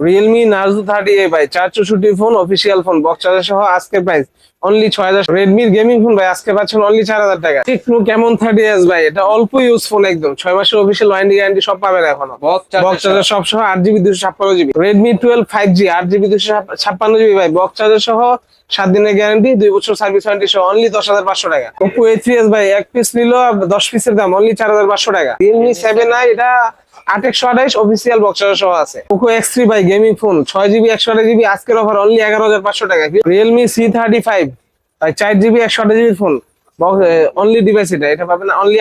Realme Narzo thirty এ ভাই। চার চৌষট্টি phone official phone box charger সহ আজকের প্রাইস অনলি ছয় হাজার রেডমির গেমিং ফোন ভাই আজকে পাচ্ছেন অনলি চার হাজার টাকা। টেকনো কেমন থার্টি এস ভাই? এটা অল্প ইউজ ফোন একদম। ছয় মাসের অফিসিয়াল ওয়ারেন্টি গ্যারান্টি সব পাবেন এখনও। বক্স বক্স চার্জার সব সহ আট জিবি দুশো ছাপ্পান্ন GB Redmi twelve five G আট জিবি দুশো ছাপ্পান্ন জিবি ভাই। বক্স চার্জার সহ সাত দিনের গ্যারান্টি দুই বছর সার্ভিস ওয়ারেন্টি সহ অনলি দশ হাজার পাঁচশো টাকা। ওপো এ থ্রি এস ভাই এক পিস নিল দশ পিসের দাম অনলি চার হাজার পাঁচশো টাকা। রিয়েলমি সেভেন আই এটা আট একশো আঠাইশ অফিসিয়াল বক্স সহ আছে। পোকো এক্স বাই গেমিং ফোন ছয় জিবি একশো আঠাশ জিবি আজকের অফার অনলি এগারো হাজার পাঁচশো টাকা। রিয়েলমি সি থার্টি ফাইভ চার জিবি একশো আঠাশ জিবি ফোন অনলি ডিভাইস এটা।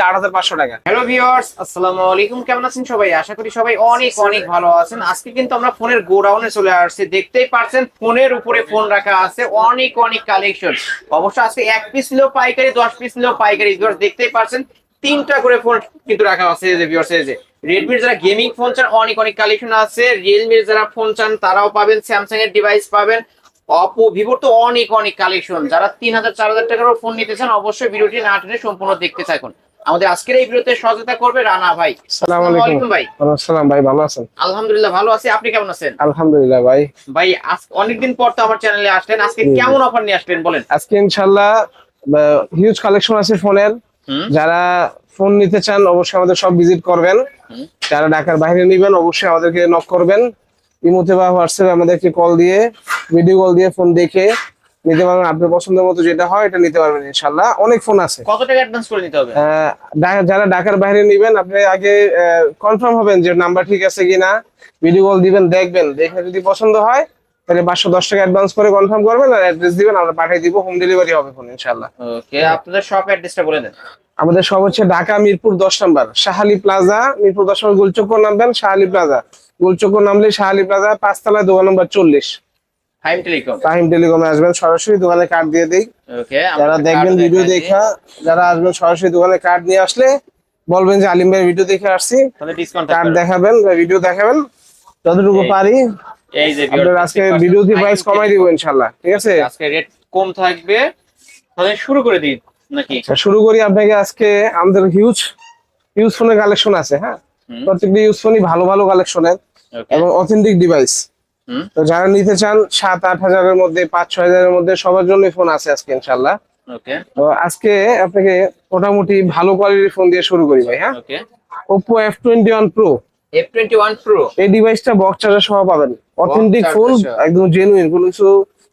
আট হাজার পাঁচশো টাকা। হ্যালো ভিউয়ার্স আসসালামু আলাইকুম। কেমন আছেন সবাই? আশা করি সবাই অনেক অনেক ভালো আছেন। আজকে কিন্তু আমরা ফোনের গোডাউনে চলে আসছি। দেখতেই পারছেন, ফোনের উপরে ফোন রাখা আছে। অনেক অনেক কালেকশন অবশ্য আজকে এক পিস নিলেও পাইকারি, দশ পিস নিলেও পাইকারি। দেখতেই পারছেন তিনটা করে ফোন কিন্তু রাখা আছে যে ভিউয়ার্স এই যে রেডমির যারা গেমিং ফোন চান অনেক অনেক কালেকশন আছে। রিয়েলমির যারা ফোন চান তারাও পাবেন স্যামসাং এর ডিভাইস পাবেন। অপো ভিভোর তো অনেক অনেক কালেকশন যারা তিন হাজার চার হাজার টাকারও ফোন নিতে চান অবশ্যই ভিডিওটি না টেনে সম্পূর্ণ দেখতে থাকুন। আমাদের আজকের এই ভিডিওতে সহযোগিতা করবে রানা ভাই। সালাম আসসালামু আলাইকুম। ভাই। আসসালাম ভাই ভালো আছেন? আলহামদুলিল্লাহ ভালো আছি। আপনি কেমন আছেন? আলহামদুলিল্লাহ ভাই। ভাই অনেকদিন পর তো আমার চ্যানেলে আসলেন। আজকে কেমন অফার নিয়ে আসলেন বলেন? আজকে ইনশাল্লাহ হিউজ কালেকশন আছে ফোনের যারা ফোন নিতে চান অবশ্যই আমাদের সব ভিজিট করবেন। যারা ঢাকার বাইরে নিবেন অবশ্যই আমাদেরকে নক করবেন। ইমোতে বা হোয়াটসঅ্যাপে আমাদেরকে কল দিয়ে ভিডিও কল দিয়ে ফোন দেখে নিতে পারবেন। আপনার পছন্দের মতো যেটা হয় এটা নিতে পারবেন ইনশাল্লাহ অনেক ফোন আছে। কত টাকা অ্যাডভান্স করে নিতে হবে? যারা ঢাকার বাইরে নিবেন আপনি আগে কনফার্ম হবেন যে নাম্বার ঠিক আছে কিনা। ভিডিও কল দিবেন দেখবেন। দেখে যদি পছন্দ হয় তাহলে পাঁচশো দশ টাকা অ্যাডভান্স করে কনফার্ম করবেন আর অ্যাড্রেস দিবেন আমরা পাঠিয়ে দিব হোম ডেলিভারি হবে ফোন ইনশাল্লাহ ওকে আপনাদের শপ অ্যাড্রেসটা বলে দেন। আমাদের সব হচ্ছে ঢাকা মিরপুর দশ নম্বর শাহালি প্লাজা মিরপুর দশ নম্বর গোলচক্কর নামবেন শাহালি প্লাজা। গোলচক্কর নামলে শাহালি প্লাজা পাঁচতলা দোকান নম্বর চল্লিশ। টাইম টেলিকম তাহিম টেলিকমে আসবেন সরাসরি দোকানে কার্ড দিয়ে দিই। ওকে যারা দেখবেন ভিডিও দেখা যারা আসবেন সরাসরি দোকানে কার্ড নিয়ে আসলে বলবেন যে আলিম ভাই ভিডিও দেখে আসছি। তাহলে ডিসকাউন্ট কার্ড দেখাবেন ভিডিও দেখাবেন। যতটুকু পারি এই যে আপনার আজকে ভিডিওতে প্রাইস কমাই দিব ইনশাল্লাহ ঠিক আছে? আজকে রেট কম থাকবে তাহলে শুরু করে দিন নাকি? আচ্ছা, শুরু করি আপনাকে আজকে আমাদের হিউজ হিউজ ফোনের কালেকশন আছে হ্যাঁ। প্রত্যেকটি ইউজ ফোনই ভালো ভালো কালেকশনের এবং অথেন্টিক ডিভাইস তো যারা নিতে চান সাত আট হাজারের মধ্যে পাঁচ ছয় হাজারের মধ্যে সবার জন্য ফোন আছে আজকে ইনশাল্লাহ তো আজকে আপনাকে মোটামুটি ভালো কোয়ালিটির ফোন দিয়ে শুরু করি ভাই হ্যাঁ? Oppo F twenty one pro এই ডিভাইসটা বক্স চার্জার সহ পাবেন। অথেন্টিক একদম জেনুইন কোনো কিছু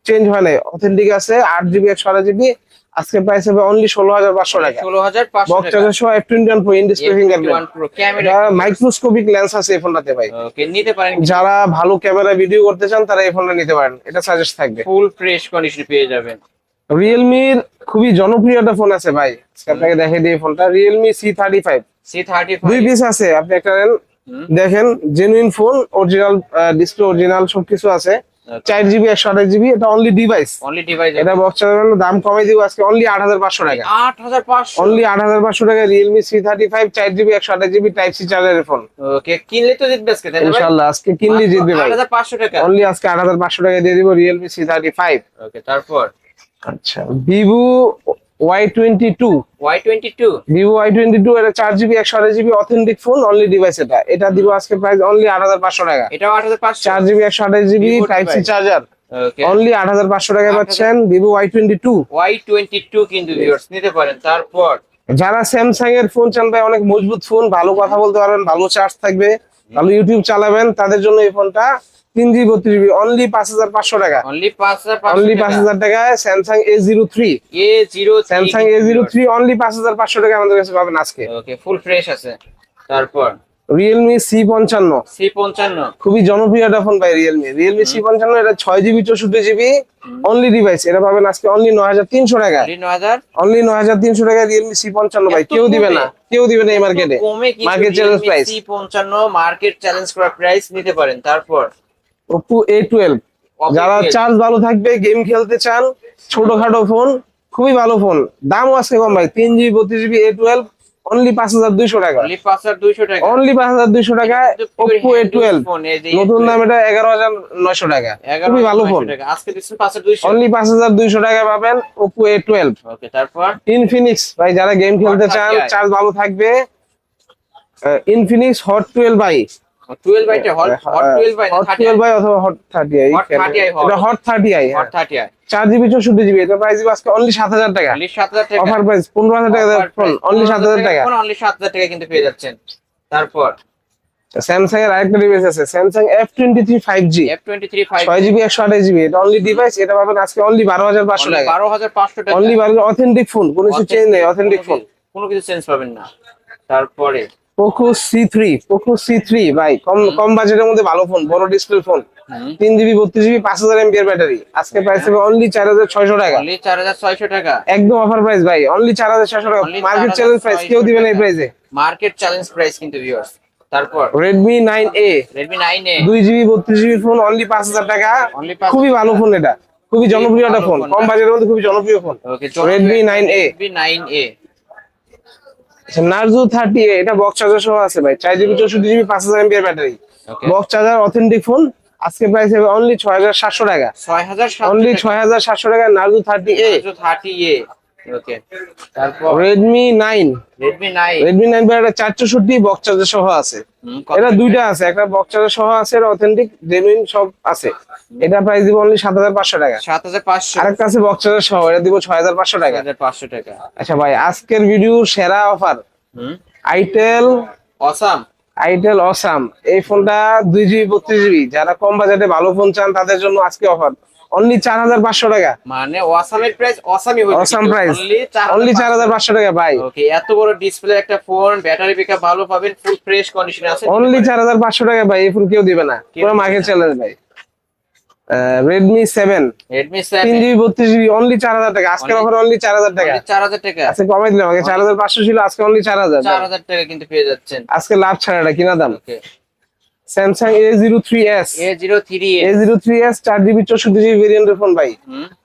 চেঞ্জ হয় নাই। অথেন্টিক আছে আট জিবি একশো আঠাশ জিবি আজকে প্রাইস হবে অনলি ষোলো হাজার পাঁচশো টাকা। বক্স চার্জার সহ F twenty one in display fingerprint camera microscopic lens আছে এই ফোনটাতে ভাই। ওকে নিতে পারেন যারা ভালো ক্যামেরা ভিডিও করতে চান তারা এই ফোনটা নিতে পারেন। এটা সাজেস্ট থাকবে। ফুল ফ্রেশ কন্ডিশন পেয়ে যাবেন। রিয়েলমির খুবই জনপ্রিয় একটা ফোন আছে ভাই। আপনাকে দেখে দিই ফোনটা Realme C thirty five C thirty দুই পিস আছে আপনি একটা। দেখেন genuine phone original display original সবকিছু আছে। চার জিবি একশো আঠাশ জিবি এটা অনলি ডিভাইস অনলি ডিভাইস এটা বক্স চার্জার দাম কমাই দিব আজকে অনলি আট হাজার পাঁচশো টাকা। আট হাজার পাঁচশো? অনলি আট হাজার পাঁচশো টাকা রিয়েলমি সি থার্টি ফাইভ চার জিবি একশো আঠাশ জিবি টাইপ সি চার্জারের ফোন ওকে কিনলে তো জিতবে আজকে ইনশাল্লাহ আজকে কিনলে জিতবে ভাই। পাঁচশো টাকা। অনলি আজকে আট হাজার পাঁচশো টাকা দিয়ে দিব Realme C thirty five okay তারপর? আচ্ছা Vivo Y twenty two Y twenty two Vivo Y twenty two এটা চার জিবি একশো আঠাশ GB authentic phone only device এটা। এটা দিব আজকে প্রাইস অনলি আট হাজার পাঁচশো টাকা। একশো আঠাশ GB Vivo type C charger okay only আট হাজার পাঁচশো টাকায় পাচ্ছেন ওয়াই টোয়েন্টি টু কিন্তু ভিউয়ার্স নিতে পারেন। তারপর? যারা স্যামসাং এর ফোন চান ভাই অনেক মজবুত ফোন ভালো কথা বলতে পারবেন ভালো চার্জ থাকবে ভালো ইউটিউব চালাবেন তাদের জন্য এই ফোনটা তিন জিবি বত্রিশ জিবি অনলি পাঁচ হাজার পাঁচশো টাকা। অনলি পাঁচ হাজার টাকায় Samsung A zero three A zero Samsung A zero three only পাঁচ হাজার পাঁচশো টাকা আমাদের কাছে পাবেন আজকে। ওকে ফুল ফ্রেশ আছে। তারপর? রিয়েলমি সি পঞ্চান্ন। সি পঞ্চান্ন। খুবই জনপ্রিয় একটা ফোন ভাই রিয়েলমি রিয়েলমি সি পঞ্চান্ন এটা ছয় জিবি চৌষট্টি জিবি অনলি ডিভাইস এটা পাবেন আজকে অনলি নয় হাজার তিনশো টাকা। অনলি নয় হাজার? তিনশো টাকা রিয়েলমি সি পঞ্চান্ন ভাই। কেউ দিবে না। কেউ দিবে না এই মার্কেটে মার্কেট চ্যালেঞ্জ প্রাইস সি পঞ্চান্ন মার্কেট চ্যালেঞ্জ করা প্রাইস নিতে পারেন। তারপর? ওপো এ টুয়েলভ যারা চার্জ ভালো থাকবে গেম খেলতে চান ছোটখাটো ফোন খুবই ভালো ফোন দামও আজকে কম ভাই তিন জিবি বত্রিশ জিবি এ টুয়েলভ অনলি পাঁচ হাজার দুইশো টাকা। অনলি পাঁচ হাজার দুইশো টাকা। ওপো এ টুয়েলভ নতুন দাম এটা এগারো হাজার নয়শো টাকা। খুবই ভালো ফোন অনলি পাঁচ হাজার দুইশো। টাকা পাবেন ওপো এ টুয়েলভ তারপর? ইনফিনিক্স ভাই যারা গেম খেলতে চান চার্জ ভালো থাকবে। ইনফিনিক্স হট টুয়েলভ বাই টুয়েলভ বাইটা হট হট টুয়েলভ বাই হট টুয়েলভ বাই অথবা hot thirty i Hot 30i hot. এটা hot thirty i hot thirty i চার জিবি চৌষট্টি জিবি এটা প্রাইস আজকে অনলি টাকা। অনলি সাত হাজার টাকা। অফার প্রাইস পনেরো হাজার টাকা ফোন অনলি টাকা। অনলি সাত হাজার টাকা কিন্তু পেয়ে যাচ্ছেন। তারপর? স্যামসাং এর আরেকটা ডিভাইস আছে Samsung F twenty three five G F twenty three five ছয় জিবি একশো আঠাশ জিবি এটা অনলি ডিভাইস এটা পাবেন আজকে অনলি টাকা। অনলি অথেন্টিক ফোন কোনো কিছু চেঞ্জ নেই অথেন্টিক ফোন কোনো কিছু চেঞ্জ পাবেন না। তারপরে? Poco C three Poco C three ভাই কম কম বাজেটের মধ্যে ভালো ফোন বড় ডিসপ্লে ফোন। তিন জিবি বত্রিশ জিবি পাঁচ হাজার এমপিআর ব্যাটারি। আজকে প্রাইস হবে অনলি চার হাজার ছয়শো টাকা। অনলি চার হাজার ছয়শো টাকা। একদম অফার প্রাইস ভাই অনলি চার হাজার ছয়শো টাকা। Only মার্কেট 4,600 চ্যালেঞ্জ প্রাইস কেউ দিবে না এই প্রাইসে মার্কেট চ্যালেঞ্জ প্রাইস কিন্তু ভিউয়ার্স তারপর? Redmi nine A Redmi nine A দুই জিবি বত্রিশ জিবি ফোন অনলি পাঁচ হাজার টাকা। Only 5,000 খুবই ভালো ফোন এটা। খুবই জনপ্রিয় একটা ফোন phone কম? বাজেটের মধ্যে খুবই জনপ্রিয় phone okay Redmi 9A Redmi nine A Narzo thirty এটা বক্স চার্জার সহ আছে ভাই। চার জিবি চৌষট্টি জিবি পাঁচ হাজার MPR battery. Box charger authentic phone আজকে প্রাইস হবে অনলি ছয় হাজার সাতশো টাকা। ছয় হাজার অনলি ছয় হাজার সাতশো টাকা Narzo thirty A thirty A okay তারপর Redmi nine Redmi nine Redmi nine এটা চার চৌষট্টি বক্স চার্জার সহ আছে। এটা দুইটা আছে একটা বক্স চার্জার সহ আছে এটা অথেন্টিক জেনুইন সব আছে। এটা প্রাইস দিব অনলি সাত হাজার পাঁচশো টাকা। সাত হাজার পাঁচশো। আরেকটা আছে বক্স চার্জার সহ এটা দিব ছয় হাজার পাঁচশো টাকা। হাজার পাঁচশো টাকা। আচ্ছা ভাই আজকের ভিডিও সেরা offer itel awesome itel awesome এই ফোনটা দুই জিবি বত্রিশ জিবি যারা কম বাজেটে ভালো ফোন চান তাদের জন্য আজকে অফার অনলি চার হাজার পাঁচশো টাকা। মানে অসামের প্রাইস অসামই হয়েছে অসাম প্রাইস অনলি অনলি চার হাজার পাঁচশো। টাকা ভাই। ওকে এত বড় ডিসপ্লে একটা ফোন ব্যাটারি ব্যাকআপ ভালো পাবেন ফুল ফ্রেশ কন্ডিশনে আছে। অনলি চার হাজার পাঁচশো টাকা ভাই এই ফোন কেউ দিবে না। পুরো মার্কেট চ্যালেঞ্জ ভাই। রেডমি তিন সেভেন জিবি বত্রিশ জিবি অনলি চার হাজার টাকা। আজকের Only- অফার অনলি চার হাজার টাকা। চার হাজার টাকা। আজকে কমাই দিলাম। আগে চার হাজার পাঁচশো ছিল আজকে অনলি চার হাজার। চার হাজার টাকা কিন্তু পেয়ে যাচ্ছেন। আজকে লাভ ছাড়া এটা কিনা দাম? Okay Samsung A zero three S A zero three S চার জিবি চৌষট্টি জিবি ভেরিয়েন্টের ফোন ভাই।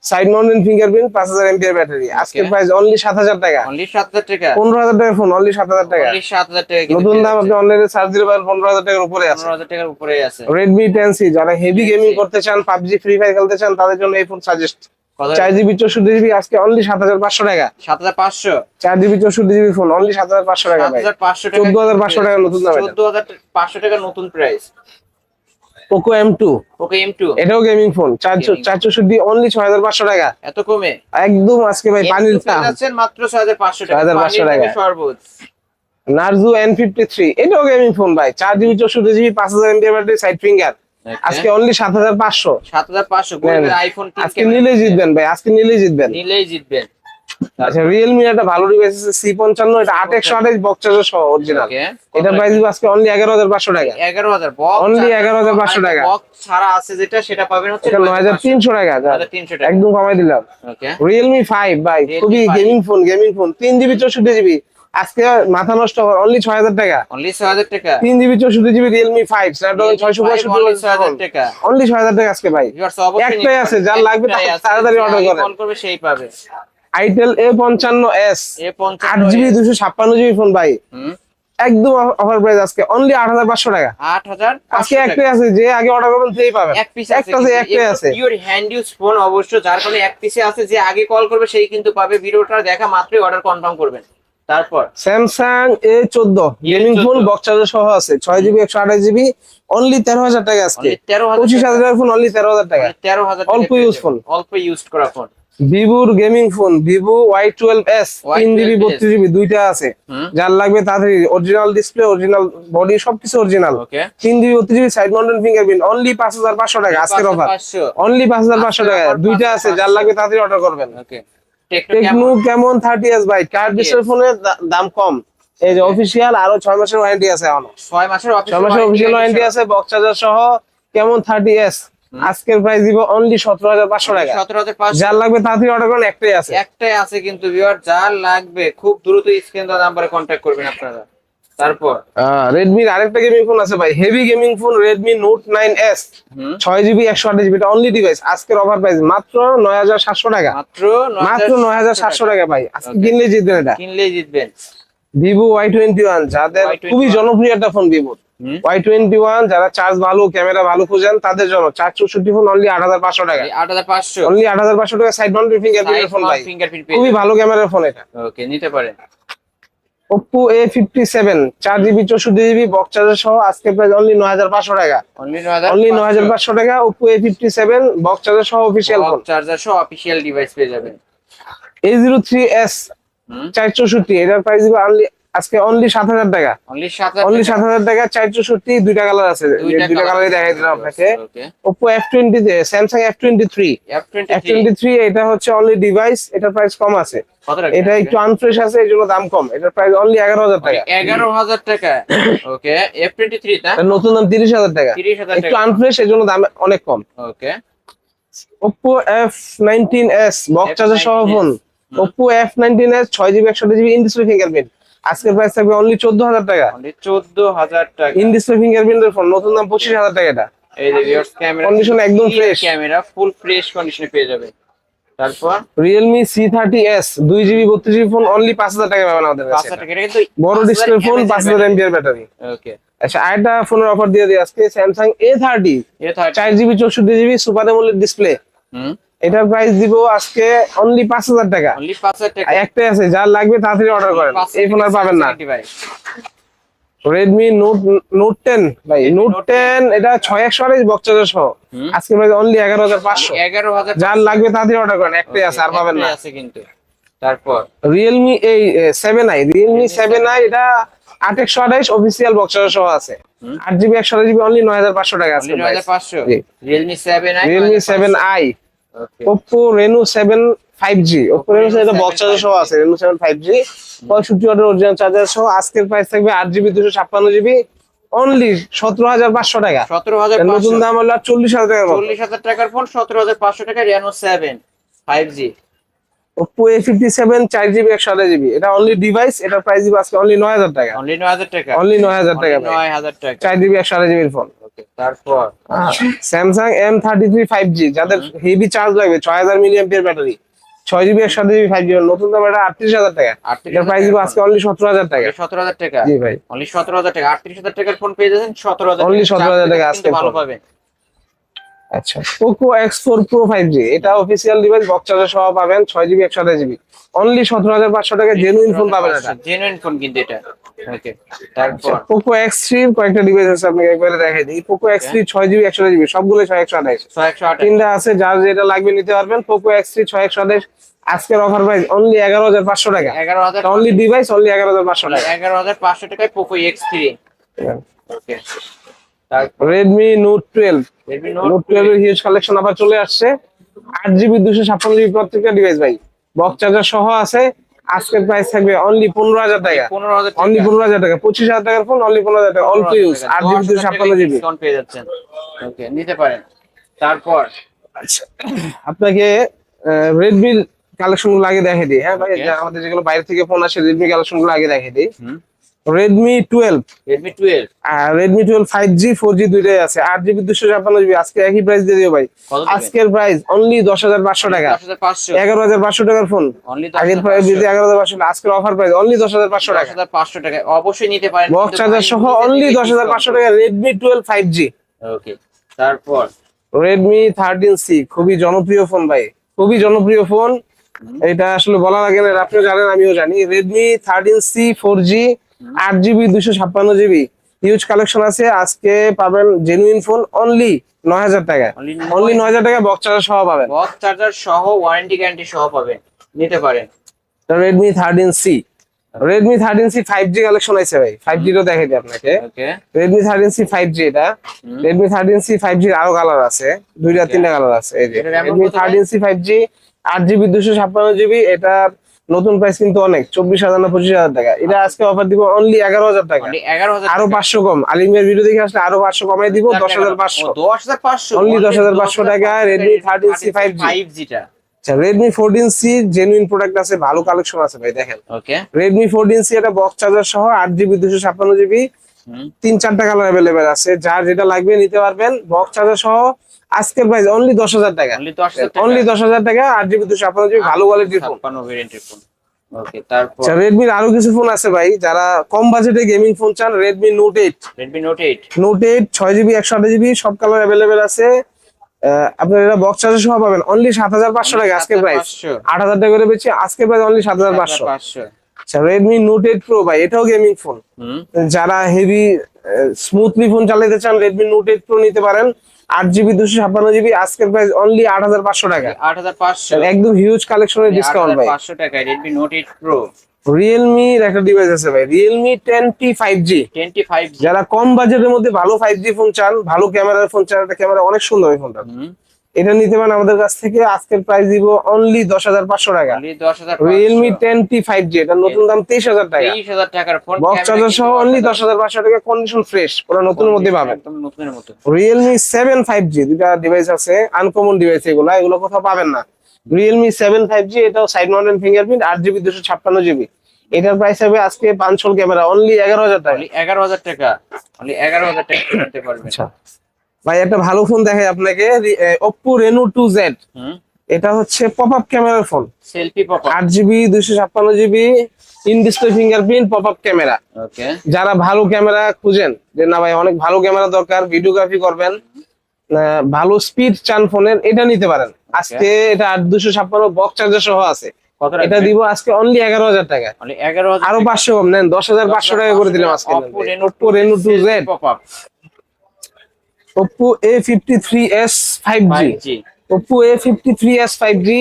সাইড মাউন্টেন ফিঙ্গারপ্রিন্ট পাঁচ হাজার এমপিআর ব্যাটারি আজকের Okay. প্রাইস অনলি সাত হাজার টাকা। অনলি সাত হাজার টাকা? পনেরো হাজার টাকা ফোন অনলি সাত হাজার টাকা। সাত হাজার টাকা নতুন দাম আপনি অনলাইনে সার্চ দিলে পাবেন পনেরো হাজার টাকার উপরে আছে। পনেরো হাজার টাকার উপরে আছে। রেডমি টেন সি যারা হেভি গেমিং করতে চান পাবজি ফ্রি ফায়ার খেলতে চান তাদের জন্য এই ফোন সাজেস্ট চার জিবি চৌষট্টি জিবি আজকে অনলি সাত হাজার পাঁচশো টাকা। সাত হাজার পাঁচশো? চার জিবি চৌষট্টি জিবি ফোন অনলি সাত হাজার পাঁচশো টাকা ভাই। হাজার পাঁচশো টাকা নতুন দাম চোদ্দ হাজার পাঁচশো টাকা নতুন price Poco M two M two এটাও গেমিং ফোন চার Gaming. চার চৌষট্টি অনলি ছয় হাজার পাঁচশো টাকা। এত কমে? একদম আজকে ভাই পানির M2 পেয়ে দাম। যাচ্ছেন মাত্র ছয় হাজার পাঁচশো টাকা। 6,500 পানির টাকা। সর্বোচ্চ। নার্জু এন ফিফটি থ্রি এটাও গেমিং ফোন ভাই। চার জিবি চৌষট্টি জিবি পাঁচ হাজার এমপি ব্যাটারি সাইড ফিঙ্গার আজকে অনলি সাত হাজার পাঁচশো। সাত হাজার পাঁচশো আইফোন আজকে নিলেই জিতবেন ভাই আজকে নিলেই জিতবেন। নিলেই জিতবেন। আচ্ছা রিয়েলমি একটা ভালো ডিভাইস আছে সি পঞ্চান্ন এটা আট একশো আঠাশ বক্স চার্জার সহ অরিজিনাল এটা প্রাইস আজকে অনলি এগারো হাজার পাঁচশো টাকা। এগারো হাজার 11,500 টাকা। ছাড়া আছে যেটা সেটা পাবেন হচ্ছে নয় হাজার তিনশো টাকা একদম কমাই দিলাম। রিয়েলমি ফাইভ ভাই খুবই গেমিং ফোন গেমিং ফোন তিন জিবি চৌষট্টি জিবি আজকে মাথা নষ্ট অনলি ছয় হাজার টাকা। অনলি ছয় হাজার টাকা। তিন জিবি চৌষট্টি জিবি রিয়েলমি ফাইভ স্ন্যাপড্রাগন ছয়শো Only ছয় হাজার পঁয়ষট্টি টাকা। অনলি ছয় হাজার টাকা আজকে ভাই। একটাই আছে, যার লাগবে। তাড়াতাড়ি। কল করবে সেই পাবে। আইটেল এ পঞ্চান্ন এস আট জিবি দুশো ছাপ্পান্ন জিবি ফোন ভাই। একদম অফার প্রাইস আজকে অনলি আট হাজার পাঁচশো টাকা। আট হাজার আজকে একটাই আছে যে আগে অর্ডার করবেন সেই পাবেন। এক পিস একটা আছে একটাই আছে। পিওর হ্যান্ড ইউজ ফোন অবশ্য যার কারণে এক পিসে আছে যে আগে কল করবে সেই কিন্তু পাবে। ভিডিওটা দেখা মাত্রই অর্ডার কনফার্ম করবেন। তারপর? স্যামসাং এ চোদ্দ গেমিং ফোন 14 বক্স চার্জার সহ আছে। ছয় জিবি একশো আঠাশ জিবি অনলি তেরো হাজার টাকা আজকে। তেরো পঁচিশ হাজার টাকার ফোন অনলি তেরো হাজার টাকা তেরো হাজার অল্প phone। যাবেন। অল্প ইউজ করা ফোন ভিভোর gaming phone Vivo Y twelve S তিন জিবি বত্রিশ জিবি দুইটা আছে। যার লাগবে তাড়াতাড়ি অরিজিনাল ডিসপ্লে অরিজিনাল বডি সবকিছু অরিজিনাল তিন জিবি বত্রিশ GB side mounted fingerprint only পাঁচ হাজার পাঁচশো টাকা আজকের অফার অনলি পাঁচ হাজার পাঁচশো টাকা। দুইটা আছে যার লাগবে তাড়াতাড়ি অর্ডার করবেন। Okay Tecno Camon? Thirty S ভাই। কার্ড ডিসপ্লে ফোনের দাম কম? এই যে অফিসিয়াল আরও ছয় মাসের ওয়ারেন্টি আছে এখনও। ছয় মাসের ছয় মাসের অফিসিয়াল ওয়ারেন্টি আছে। বক্স চার্জার সহ কেমন থার্টি এস আজকের প্রাইস দিব অনলি সতেরো হাজার পাঁচশো টাকা। সতেরো হাজার পাঁচশো। যার লাগবে তাড়াতাড়ি অর্ডার করেন একটাই আছে। একটাই আছে কিন্তু ভিউয়ার যার লাগবে খুব দ্রুত স্ক্রিন দেওয়া নাম্বারে কন্টাক্ট করবেন আপনারা। তারপর? আরেকটা গেমিং ফোন আছে ভাই। Heavy gaming phone only device আজকের অফার প্রাইস মাত্র টাকা। মাত্র টাকা। ভাই। আজকে কিনলে জিতবেন এটা। জিতবেন। যাদের খুবই জনপ্রিয় একটা phone Vivo Y twenty one যারা চার্জ ভালো ক্যামেরা ভালো খুঁজেন তাদের জন্য চার চৌষট্টি ফোন অনলি আট হাজার পাঁচশো টাকা। আট হাজার পাঁচশো। অনলি আট হাজার পাঁচশো টাকা সাইড মাউন্টেড ফিঙ্গারপ্রিন্টের ফোন ভাই। ফিঙ্গারপ্রিন্ট খুবই ভালো ক্যামেরার ফোন এটা। ওকে নিতে পারেন। ওপ্পো এ ফিফটি সেভেন চার জিবি চৌষট্টি জিবি বক্স চার্জার সহ আজকে প্রাইস অনলি নয় হাজার পাঁচশো টাকা। অনলি নয় হাজার পাঁচশো। টাকা Oppo A fifty seven box charger সহ অফিসিয়াল ফোন চার্জার সহ অফিসিয়াল ডিভাইস পেয়ে যাবেন। এ জিরো থ্রি এস চার চৌষট্টি এটার প্রাইস দিবে অনলি আজকে অনলি সাত হাজার টাকা। অনলি সাত হাজার টাকা। চার চৌষট্টি দুইটা কালার আছে। দুইটা কালারই দেখাই দিলাম আপনাকে। Oppo F twenty Samsung F twenty three F twenty three এটা হচ্ছে অনলি ডিভাইস এটার প্রাইস কম আছে। এটা একটু আনফ্রেশ আছে এই জন্য দাম কম। এটার প্রাইস অনলি এগারো হাজার টাকা। এগারো হাজার টাকা। ওকে এফ টোয়েন্টি থ্রি নতুন দাম তিরিশ হাজার টাকা। তিরিশ হাজার একটু টাকা। আনফ্রেশ এই জন্য দাম অনেক কম। Okay F nineteen S box charger সহ phone Oppo F nineteen S ছয় জিবি একশো জিবি ফিঙ্গারপ্রিন্ট আজকের প্রাইস থাকবে অনলি চোদ্দ হাজার টাকা। অনলি চোদ্দ হাজার টাকা। ইনডিসপ্লে ফিঙ্গারপ্রিন্টের ফোন নতুন দাম পঁচিশ হাজার টাকা এটা। এই যে ভিউয়ার্স ক্যামেরা Condition একদম fresh। ক্যামেরা ফুল ফ্রেশ কন্ডিশনে পেয়ে যাবে। তারপর? ফোন অনলি টাকা পাবেন আমাদের কাছে হাজার টাকা এটা কিন্তু বড় ডিসপ্লে ফোন ব্যাটারি ওকে আচ্ছা আরেকটা ফোনের অফার দিয়ে দিই আজকে সুপার ডিসপ্লে হুম। এটার প্রাইস দিব আজকে অনলি টাকা। অনলি একটাই আছে যার লাগবে তাড়াতাড়ি অর্ডার করেন। এই ফোন আর পাবেন না। রেডমি নোট নোট টেন ভাই নোট টেন এটা ছয় একশো আড়াইশ বক্স সহ। আজকে প্রাইস অনলি এগারো হাজার পাঁচশো। এগারো হাজার যার লাগবে তাড়াতাড়ি অর্ডার করেন একটাই আছে আর পাবেন না। আছে কিন্তু। তারপর? রিয়েলমি এই seven i Realme seven i এটা আট একশো আঠাইশ অফিসিয়াল বক্স চার্জার সহ আছে। আট জিবি একশো আঠাশ জিবি অনলি নয় হাজার পাঁচশো টাকা আছে নয় হাজার পাঁচশো। Realme seven i Realme seven i Oppo Reno seven five G Oppo Reno seven box charger সহ আছে রেনো সেভেন ফাইভ জি পঁয়ষট্টি ওয়াটের অরিজিনাল চার্জার সহ আজকের প্রাইস থাকবে আট জিবি দুশো ছাপ্পান্ন জিবি অনলি সতেরো হাজার পাঁচশো টাকা। সতেরো হাজার নতুন দাম হলো চল্লিশ হাজার টাকা চল্লিশ হাজার টাকার ফোন সতেরো হাজার পাঁচশো টাকা Reno seven five G A fifty seven চার জিবি একশো আঠাশ জিবি এটা অনলি ডিভাইস এটার প্রাইস দিবে আজকে অনলি নয় হাজার টাকা। অনলি নয় হাজার টাকা। অনলি নয় হাজার টাকা নয় হাজার টাকা। চার জিবি একশো আঠাশ জিবির ফোন তারপর? Samsung M thirty three five G যাদের হেভি চার্জ লাগবে ছয় হাজার মিলি এমপিয়ার ব্যাটারি ছয় জিবি একশো আঠাশ জিবি ফাইভ নতুন দাম এটা আটত্রিশ হাজার টাকা। এটার প্রাইস দিবে আজকে অনলি সতেরো হাজার টাকা। সতেরো হাজার টাকা। জি ভাই। অনলি সতেরো হাজার টাকা। আটত্রিশ হাজার টাকার ফোন পেয়ে যাচ্ছেন সতেরো হাজার অনলি সতেরো হাজার টাকা ভালো পাবেন। আচ্ছা। Poco X four pro five G এটা অফিসিয়াল ডিভাইস বক্স চার্জার সহ পাবেন। ছয় জিবি একশো আঠাশ জিবি অনলি সতেরো হাজার পাঁচশো টাকা জেনুইন ফোন পাবেন এটা। জেনুইন ফোন কিন্তু এটা। ওকে তারপর? পোকো এক্স থ্রি কয়েকটা ডিভাইস আছে আপনাকে একবারে দেখাই দিই। পোকো এক্স থ্রি ছয় জিবি একশো জিবি সবগুলো ছয় একশো আঠাইশ ছয় একশো আঠাশ। তিনটা আছে যার যেটা লাগবে নিতে পারবেন পোকো এক্স থ্রি ছয় একশো আঠাইশ আজকের অফার প্রাইস অনলি এগারো হাজার পাঁচশো টাকা। এগারো হাজার অনলি ডিভাইস অনলি এগারো হাজার পাঁচশো টাকা। এগারো হাজার পাঁচশো টাকায় পোকো এক্স থ্রি ওকে তারপর? Redmi note twelve note twelve এর হিউজ কালেকশন আবার চলে আসছে। আট জিবি দুশো ছাপ্পান্ন জিবি প্রত্যেকটা ডিভাইস ভাই। বক্স চার্জার সহ আছে। আজকের প্রাইস থাকবে অনলি পনেরো হাজার টাকা। অনলি পনেরো হাজার টাকা। পঁচিশ হাজার টাকার ফোন অনলি পনেরো হাজার টাকা। অল্প ইউজ আট জিবি দুশো ছাপ্পান্ন জিবি পেয়ে যাচ্ছেন। ওকে নিতে পারেন। তারপর? আচ্ছা আপনাকে রেডমি কালেকশনগুলো আগে দেখে দিই। হ্যাঁ ভাই আমাদের যেগুলো বাইরে থেকে ফোন আসে রেডমি কালেকশনগুলো আগে দেখে দিই। হুম। রেডমি টুয়েলভ রেডমি টুয়েলভ আর Redmi twelve five G four G দুইটাই আছে। আট জিবি দুশো ছাপ্পান্ন জিবি আজকে একই প্রাইস দিয়ে দিও ভাই। আজকের প্রাইস অনলি দশ হাজার পাঁচশো টাকা। এগারো হাজার পাঁচশো টাকার ফোন আগের প্রাইস দিতে এগারো হাজার পাঁচশো আজকের অফার প্রাইস অনলি দশ হাজার পাঁচশো টাকা। পাঁচশো টাকা। অবশ্যই নিতে পারেন। বক্স চার্জার সহ অনলি দশ হাজার পাঁচশো টাকা Redmi twelve five G okay তারপর? রেডমি থার্টিন সি খুবই জনপ্রিয় ফোন ভাই। খুবই জনপ্রিয় ফোন এটা আসলে বলা লাগে না আপনিও জানেন আমিও জানি। Redmi thirteen C four G আট জিবি দুশো ছাপ্পান্ন জিবি। হিউজ কালেকশন আছে। আজকে পাবেন জেনুইন ফোন অনলি নয় হাজার টাকা অনলি নয় হাজার টাকা বক্স চার্জার সহ পাবেন। বক্স চার্জার সহ ওয়ারেন্টি গ্যারান্টি সহ পাবেন। নিতে পারেন। Redmi thirteen C Redmi thirteen C five G collection আছে ভাই। ফাইভ জিরও দেখে দিই আপনাকে। Redmi thirteen C five G এটা। Redmi thirteen C five G আরও কালার আছে। দুইটা তিনটা কালার আছে। এই যে Redmi? Thirteen C five G আট জিবি দুশো ছাপ্পান্ন জিবি। এটা নতুন প্রাইস কিন্তু অনেক চব্বিশ হাজার না পঁচিশ হাজার টাকা। এটা আজকে অফার দিব অনলি এগারো হাজার টাকা। এগারো হাজার আরও পাঁচশো কম। আলিমের ভিডিও দেখে আসলে আরও পাঁচশো কমাই দিব দশ হাজার পাঁচশো। দশ হাজার পাঁচশো। Only 10,500 টাকা, Redmi 13C 5G ফাইভ জিটা আচ্ছা Redmi fourteen C genuine product আছে ভালো কালেকশন আছে ভাই দেখেন। রেডমি ফোরটিন সি এটা বক্স চার্জার সহ আট জিবি দুশো ছাপ্পান্ন জিবি তিন চারটা কালার অ্যাভেলেবেল আছে। যার যেটা লাগবে নিতে পারবেন বক্স চার্জার সহ আজকের প্রাইস অনলি দশ হাজার টাকা। অনলি দশ হাজার টাকা আট জিবি দুশো আপনার ভালো কোয়ালিটির ফোন ওকে তারপর রেডমির আরও কিছু ফোন আছে ভাই যারা কম বাজেটে গেমিং ফোন চান Redmi note eight Redmi note eight note eight ছয় জিবি একশো আঠাশ জিবি সব কালার অ্যাভেলেবেল আছে। আপনার এটা বক্স চার্জার সহ পাবেন অনলি সাত হাজার পাঁচশো টাকা আজকের প্রাইস আট হাজার টাকা করে বেশি আজকের প্রাইস অনলি সাত হাজার পাঁচশো। আচ্ছা রেডমি নোট এইট প্রো ভাই এটাও গেমিং ফোন যারা হেভি স্মুথলি ফোন চালাতে চান রেডমি নোট এইট প্রো নিতে পারেন। আট জিবি দুশো ছাপ্পান্ন জিবি আজকের প্রাইস অনলি আট হাজার পাঁচশো টাকা। আট হাজার পাঁচশো। একদম হিউজ কালেকশনের ডিসকাউন্ট ভাই। পাঁচশো টাকায় রেডমি নোট এইট প্রো রিয়েলমির একটা ডিভাইস আছে ভাই Realme ten T five G twenty five যারা কম বাজেটের মধ্যে ভালো ফাইভ জি ফোন চান ভালো ক্যামেরার ফোন চান এটা ক্যামেরা অনেক সুন্দর এই ফোনটা এটা নিতে পারেন আমাদের কাছ থেকে। আজকের প্রাইস দিব অনলি দশ হাজার পাঁচশো টাকা। Realme ten T five G এটা নতুন দাম তেইশ হাজার টাকা। তেইশ হাজার টাকার ফোন বক্স চার্জার সহ অনলি দশ হাজার পাঁচশো টাকা কন্ডিশন ফ্রেশ পুরো নতুন মধ্যে পাবেন। রিয়েলমি সেভেন ফাইভ জি দুটা ডিভাইস আছে আনকমন ডিভাইস এগুলো এগুলো কোথাও পাবেন না। রিয়েলমি সেভেন ফাইভ জি এটাও সাইড মাউন্টেন ফিঙ্গারপ্রিন্ট আট জিবি দুশো ছাপ্পান্ন জিবি এটার প্রাইস হবে আজকে পাঁচশোল ক্যামেরা অনলি এগারো হাজার টাকা। এগারো হাজার টাকা। অনলি এগারো হাজার টাকা পারবেন। ভাই একটা ভালো ফোন দেখাই আপনাকে রেনো টু জেড এটা হচ্ছে পপ আপ ক্যামেরার ফোন সেলফি পপ আট জিবি দুশো ছাপ্পান্ন GB in display fingerprint pop up camera okay যারা ভালো ক্যামেরা খুঁজেন যে না ভাই অনেক ভালো ক্যামেরা দরকার ভিডিওগ্রাফি করবেন ভালো স্পিড চান ফোনের এটা নিতে পারেন। আজকে এটা আট দুশো ছাপ্পান্ন বক্স চার্জার সহ আছে। এটা দিব আজকে অনলি এগারো হাজার টাকা। আরও পাঁচশো কম নেন দশ হাজার পাঁচশো টাকা করে দিলাম আজকে। Oppo Reno Reno two Z S five G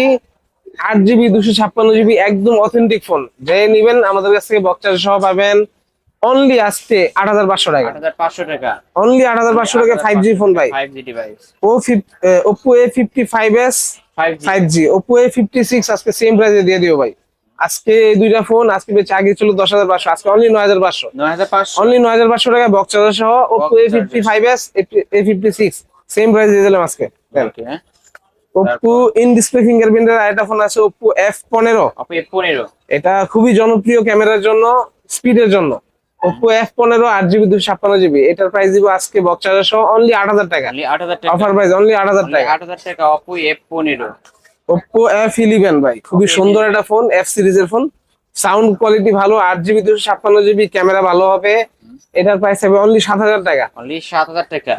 আট জিবি দুশো ছাপ্পান্ন জিবি একদম অথেন্টিক ফোন যে নিবেন আমাদের কাছ থেকে বক্স চার্জার সহ পাবেন। অনলি হাজার পাঁচশো টাকা। আট হাজার পাঁচশো টাকা। অনলি আট হাজার পাঁচশো টাকা ফাইভ জি ফোন ভাই। Five G device G Oppo A fifty six আজকে সেম প্রাইসে দিয়ে দিও ভাই। আজকে দুইটা ফোন আজকে বেচে আগে ছিল দশ হাজার পাঁচশো আজকে অনলি নয় হাজার পাঁচশো। নয় হাজার পাঁচশো। অনলি নয় হাজার পাঁচশো টাকা বক্স চার্জার সহ Oppo A fifty five S A fifty six same price দিয়ে দিলাম আজকে। ওপ্পো ইন ডিসপ্লে ফিঙ্গারপ্রিন্টের আরেকটা ফোন আছে ওপ্পো এফ পনেরো। পনেরো। এটা খুবই জনপ্রিয় ক্যামেরার জন্য স্পিডের জন্য। ওপ্পো এফ পনেরো আট জিবি দুশো ছাপ্পান্ন জিবি এটার প্রাইস দিব আজকে বক্স চার্জার সহ অনলি আট হাজার টাকা। আট হাজার টাকা। অফার প্রাইস অনলি আট হাজার টাকা। আট হাজার টাকা অপো এফ পনেরো। ওপ্পো এফ ইলেভেন ভাই খুবই সুন্দর একটা ফোন এফ সিরিজের ফোন সাউন্ড কোয়ালিটি ভালো আট জিবি দুশো ছাপ্পান্ন জিবি ক্যামেরা ভালো হবে। এটার প্রাইস হবে অনলি সাত হাজার টাকা। অনলি সাত হাজার টাকা?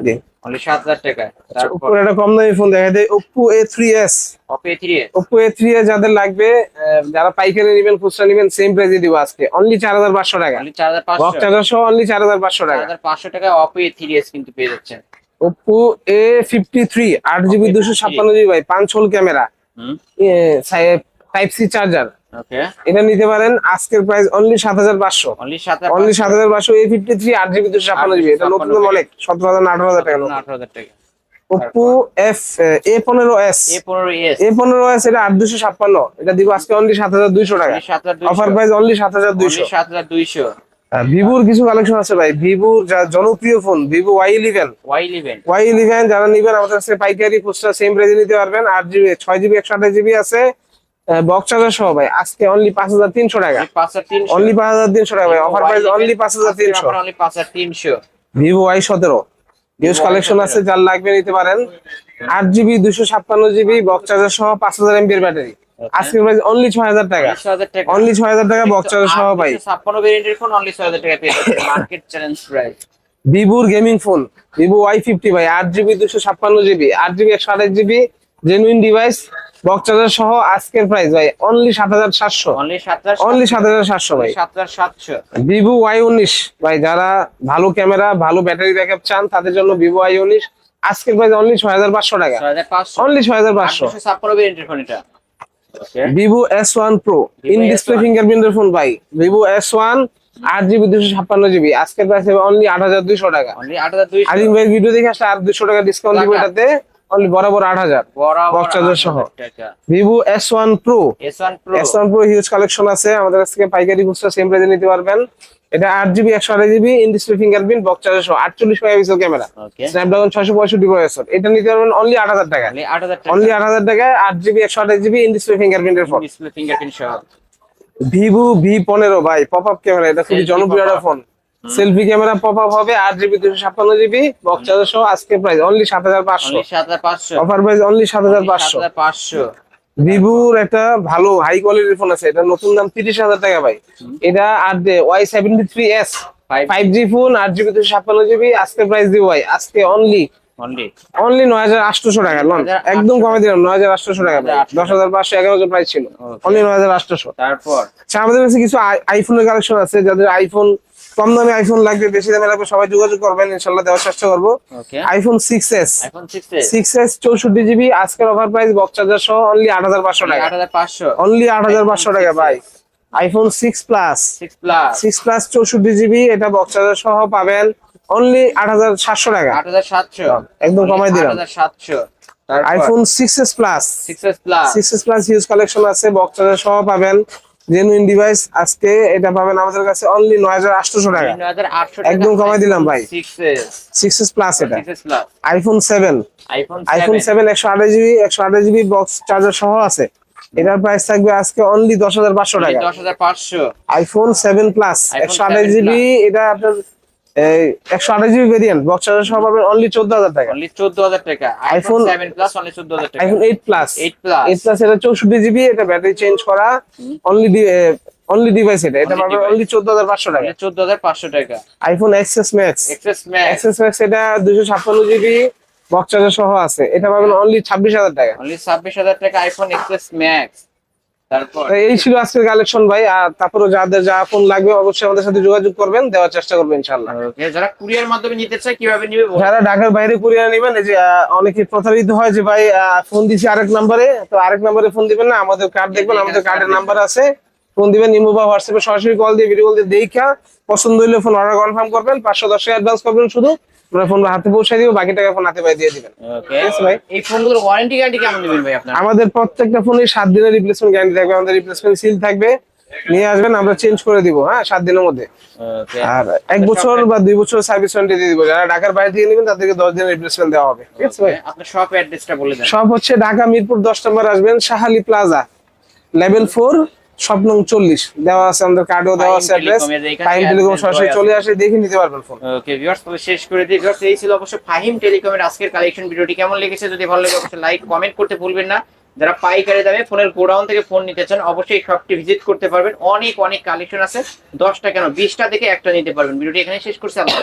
অনলি সাত হাজার টাকা। তারপর? একটা কম দামি ফোন দেখা যায় A three S A three Oppo A three S যাদের লাগবে যারা পাইকারি নেবেন খুচরা নেবেন সেম প্রাইসে দিব আজকে। অনলি চার হাজার পাঁচশো টাকা। অনলি চার হাজার পাঁচশো। চার্জার সহ অনলি চার হাজার পাঁচশো টাকা। পাঁচশো টাকা এ থ্রি এস কিন্তু পেয়ে যাচ্ছেন। এ ফিফটি থ্রি আট জিবি দুশো ছাপ্পান্ন জিবি ভাই পাঁচ hole camera type C charger okay. এটা নিতে পারেন আজকের প্রাইস অনলি সাত হাজার পাঁচশো। অনলি সাত হাজার পাঁচশো। এ ফিফটি থ্রি আট জিবি দুশো ছাপ্পান্ন জিবি এটা নতুন অনেক সতেরো হাজার আঠারো হাজার টাকা আঠারো হাজার টাকা। এফ এ পনেরো এস এ পনেরো এস এটা আট দুশো ছাপ্পান্ন। এটা দিব আজকে অনলি সাত হাজার দুইশো টাকা। অফার প্রাইস অনলি সাত হাজার দুইশো। সাত হাজার দুইশো। ভিভোর কিছু কালেকশন আছে ভাই। ভিভোর যা জনপ্রিয় phone Vivo Y eleven Y eleven Y eleven যারা নিবেন আমাদের কাছে পাইকারি খুচরা সেম প্রাইসে নিতে পারবেন। আট জিবি ছয় জিবি একশো আঠাশ জিবি আছে। বক্স চার্জার সহ ভাই আজকে অনলি পাঁচ হাজার তিনশো টাকা। অনলি পাঁচ হাজার তিনশো। টাকা ভাই অফার প্রাইস অনলি পাঁচ হাজার তিনশো। তিনশো। ভিভো ওয়াই সতেরো। Y কালেকশন আছে যার লাগবে নিতে পারেন। আট জিবি দুশো ছাপ্পান্ন জিবি বক্স চার্জার সহ পাঁচ হাজার এমপির ব্যাটারি আজকের প্রাইস অনলি ছয় হাজার টাকা। ছয় হাজার টাকা। অনলি ছয় হাজার টাকা বক্স চার্জার সহ ভাই। ছাপ্পান্ন ভেরিয়েন্টের ফোন অনলি ছয় হাজার টাকা পেয়ে যাচ্ছে মার্কেট চ্যালেঞ্জ প্রাইস ভিভোর gaming phone Vivo Y fifty ভাই আট জিবি দুশো ছাপ্পান্ন জিবি আট জিবি একশো আঠাশ GB genuine device box charger সহ আজকের প্রাইস ভাই অনলি সাত হাজার সাতশো। অনলি সাত হাজার সাতশো। ভাই। ভিভো ওয়াই উনিশ। ভাই যারা ভালো ক্যামেরা ভালো ব্যাটারি ব্যাকআপ চান তাদের জন্য ভিভো ওয়াই উনিশ। আজকের প্রাইস অনলি ছয় হাজার পাঁচশো টাকা। অনলি ছয় হাজার পাঁচশো। ছাপ্পান্ন ভেরিয়েন্টের ফোন এটা okay Vivo S one pro in Vivo display S1 ফিঙ্গারপ্রিন্টের ফোন ভাই। ভিভো এস ওয়ান আট জিবি দুশো ছাপ্পান্ন জিবি আজকের প্রাইস হবে অনলি আট হাজার দুইশো টাকা। আলিম ভাইয়ের ভিডিও দেখে আসলে আর দুশো টাকা ডিসকাউন্ট দিব। এটাতে অনলি বরাবর আট হাজার। Box charger সহ। Vivo S one pro S one pro S one pro huge collection আছে। আমাদের কাছ থেকে পাইকারি খুচরা সেম প্রাইজে নিতে পারবেন। এটা আট জিবি একশো আঠাশ জিবি ইনডিসপ্লে ফিঙ্গারপ্রিন্ট বক্স সহ আটচল্লিশ মেগাপিক্সেল ক্যামেরা। স্ন্যাপড্রাগন ছয়শো পঁয়ষট্টি প্রসেসর এটা নিতে পারবেন অনলি আট হাজার টাকা অনলি আট হাজার টাকা আট টাকায় আট জিবি একশো আঠাশ GB in display ফিঙ্গারপ্রিন্টের phone display fingerprint Vivo V পনেরো ভাই পপ আপ ক্যামেরা এটা খুবই জনপ্রিয় একটা phone selfie camera pop up হবে আট জিবি দুশো ছাপ্পান্ন জিবি বক্স সহ আজকে প্রাইস অনলি সাত হাজার পাঁচশো। সাত হাজার পাঁচশো। অফার প্রাইস অনলি সাত হাজার পাঁচশো। পাঁচশো। ভিভোর একটা ভালো হাই কোয়ালিটির ফোন আছে। এটা নতুন দাম তিরিশ হাজার টাকা ভাই। এটা আট Y seventy three S five G phone আট জিবি দুশো ছাপ্পান্ন জিবি আজকে প্রাইস দিব ভাই। আজকে অনলি অনলি অনলি নয় হাজার আটশোশো টাকা লন। একদম কমে দিলাম নয় হাজার আটশোশো টাকা 9,800 দশ হাজার পাঁচশো প্রাইস ছিল। অনলি নয় হাজার আটশোশো তারপর? আচ্ছা আমাদের কাছে কিছু আই- আইফোনের কালেকশন আছে। যাদের আইফোন কম দামে আইফোন লাগবে বেশি দামে লাগবে সবাই যোগাযোগ করবেন ইনশাল্লাহ দেওয়ার চেষ্টা করব। Okay iPhone six S iPhone six S চৌষট্টি জিবি আজকের অফার প্রাইস বক্স চার্জার সহ অনলি আট হাজার পাঁচশো টাকা। অনলি আট হাজার পাঁচশো টাকা ভাই। IPhone six plus six plus চৌষট্টি জিবি এটা বক্স চার্জার সহ পাবেন অনলি আট হাজার সাতশো টাকা। আট হাজার সাতশো। একদম কমাই দিলাম। সাতশো। IPhone six S plus six S plus six S plus huge collection আছে বক্স চার্জার সহ পাবেন। জেনুইন ডিভাইস আজকে এটা পাবেন আমাদের কাছে অনলি নয় হাজার আটশোশো টাকা। 9800 একদম কমাই দিলাম ভাই। Six S six S plus এটা। আইফোন 7 আইফোন আইফোন সেভেন একশো আঠাশ জিবি একশো আঠাশ জিবি বক্স চার্জার সহ আছে। এটার প্রাইস থাকবে আজকে অনলি দশ হাজার পাঁচশো টাকা। দশ হাজার পাঁচশো। আইফোন 7 প্লাস iPhone একশো আঠাশ 7 জিবি এটা আপনার এই একশো আঠাশ জিবি ভেরিয়েন্ট বক্স চার্জার সহ পাবেন অনলি চোদ্দ হাজার টাকা। অনলি চোদ্দ হাজার টাকা। IPhone iPhone- seven plus only চোদ্দ হাজার টাকা। IPhone eight plus 8 plus। Eight plus এটা চৌষট্টি জিবি এটা ব্যাটারি চেঞ্জ করা অনলি অনলি ডিভাইস এটা। এটা পাবেন অনলি চোদ্দ হাজার পাঁচশো টাকা। চোদ্দ হাজার পাঁচশো টাকা। IPhone XS max XS max XS max এটা দুশো ছাপ্পান্ন জিবি বক্স চার্জার সহ আছে। এটা পাবেন অনলি ছাব্বিশ হাজার টাকা। অনলি ছাব্বিশ হাজার টাকা আইফোন এক্সেস ম্যাক্স এই ছিল আজকের কালেকশন ভাই আর তারপরে যাদের যা ফোন লাগবে অবশ্যই আমাদের সাথে যোগাযোগ করবেন দেওয়ার চেষ্টা করবেন ইনশাল্লাহ যারা কুরিয়ার মাধ্যমে নিতে চায় কীভাবে নিবে? যারা ঢাকার বাইরে কুরিয়ার নেবেন এই যে অনেকে প্রতারিত হয় যে ভাই ফোন দিছি আরেক নাম্বারে তো আরেক নাম্বারে ফোন দিবেন না আমাদের কার্ড দেখবেন আমাদের কার্ডের নাম্বার আছে। ফোন দিবেন ইমো বা হোয়াটসঅ্যাপে সরাসরি কল দিয়ে ভিডিও কল দিয়ে দেখা পছন্দ হইলে ফোন অর্ডার কনফার্ম করবেন পাঁচশো দশ টাকা অ্যাডভান্স করবেন শুধু। আমরা ফোন হাতে পৌঁছে দিব বাকি টাকা ফোন হাতে পাই দিয়ে দিবেন। Okay, ভাই। এই ফোনগুলোর ওয়ারেন্টি গ্যারান্টি কেমন দিবেন ভাই আপনার? আমাদের প্রত্যেকটা ফোনে দিনের রিপ্লেসমেন্ট গ্যারান্টি থাকবে আমাদের রিপ্লেসমেন্ট সিল থাকবে। নিয়ে আসবেন আমরা চেঞ্জ করে দিব হ্যাঁ সাত দিনের মধ্যে। আর এক বছর বা দুই বছর সার্ভিস ওয়ারেন্টি দিয়ে দিব যারা ঢাকার বাইরে থেকে নেবেন তাদেরকে দশ দিনের রিপ্লেসমেন্ট দেওয়া হবে। ঠিক আছে ভাই? আপনার শপ অ্যাড্রেসটা বলে দেন। সব হচ্ছে ঢাকা মিরপুর দশ নম্বর আসবেন শাহালি প্লাজা লেভেল ফোর স্বপ্ন চল্লিশ দেওয়া আছে আমাদের কার্ডেও দেওয়া আছে অ্যাড্রেস টাইম টেলিকম সরাসরি চলে আসে দেখে নিতে পারবেন ফোন ওকে ভিউয়ার্স তাহলে শেষ করে দিই। ভিউয়ার্স এই ছিল অবশ্য ফাহিম টেলিকমের আজকের কালেকশন ভিডিওটি কেমন লেগেছে যদি ভালো লাগে অবশ্যই লাইক কমেন্ট করতে ভুলবেন না। যারা পাইকারি দামে ফোনের গোডাউন থেকে ফোন নিতে চান অবশ্যই শপটি ভিজিট করতে পারবেন। অনেক অনেক কালেকশন আছে। দশটা কেন? বিশটা থেকে একটা নিতে পারবেন। ভিডিওটি এখানে শেষ করছি। আল্লাহ।